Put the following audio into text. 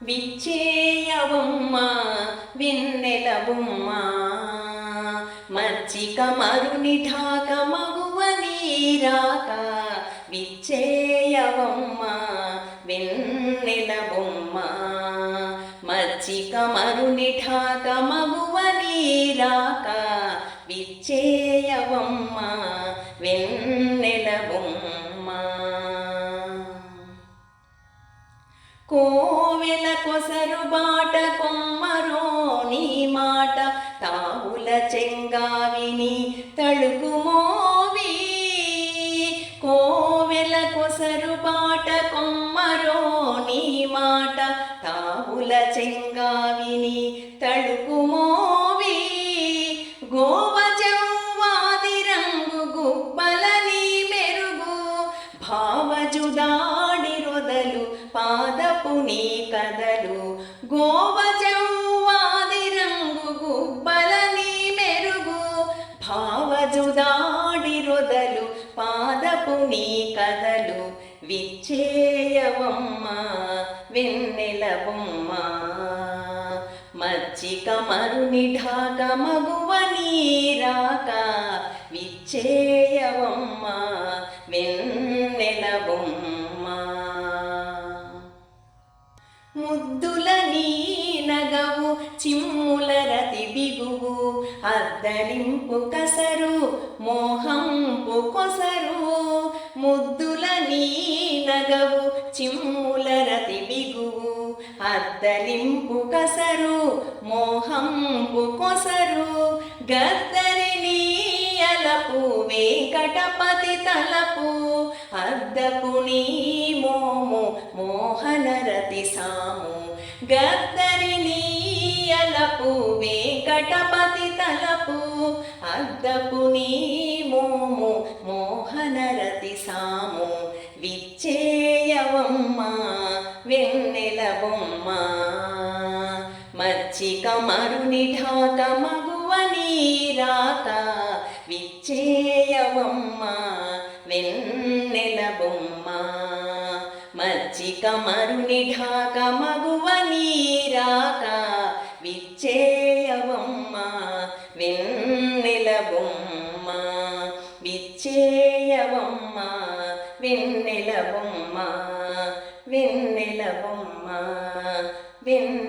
విచ్చేయవమ్మ వెన్నెల బొమ్మ మచ్చిక మరుని ఢాక మగువ నీరాక విచ్చేయవమ్మ వెన్నెల బొమ్మ మచ్చిక మరుని ఢాక మగువ నీరాక నేల కొసరు బాట కొమ్మరో నీ మాట తావుల చెంగావిని తడుగు కోవెల కొసరు బాట కొమ్మరో నీ మాట తావుల చెంగావిని తడుగు పాదపు నీ కదలు గోవజవ్వాది రంగు గుబ్బల నీ మెరుగు భావజుదాడి రొదలు పాదపు నీ కదలు విచ్చేయవమ్మ వెన్నెల బొమ్మ. మచ్చిక మరుని ఢాక మగువ నీరాక విచ్చేయవమ్మ. ముద్దుల నీ నగవు చిమ్ముల రతి బిగువు అద్దలింపు కసరు మోహంపు కొసరు. ముద్దుల నీ నగవు చిమ్ముల రతి బిగువు అద్దలింపు కసరు మోహంపు కొసరు. గద్దరి నీయలపు వెంకటపతి తలపు అద్దపు నీ మోహనరతి మోహన రతి సాము. గద్దరి నీయలపు వెంకటపతి తలపు. అద్దపు నీ మోము మోహన రతి సాము. విచ్చేయవమ్మ వెన్నెల బొమ్మ. మచ్చిక మరుని ఢాక మగువ నీరాక. విచ్చేయవమ్మ వెన్నెల బొమ్మ. కమరుని ఢాక మగువ నీరాక విచ్చేయవమ్మ వెన్నెలబొమ్మ విచ్చేయవమ్మ వెన్నెలబొమ్మ వెన్నెలబొమ్మ వెన్నె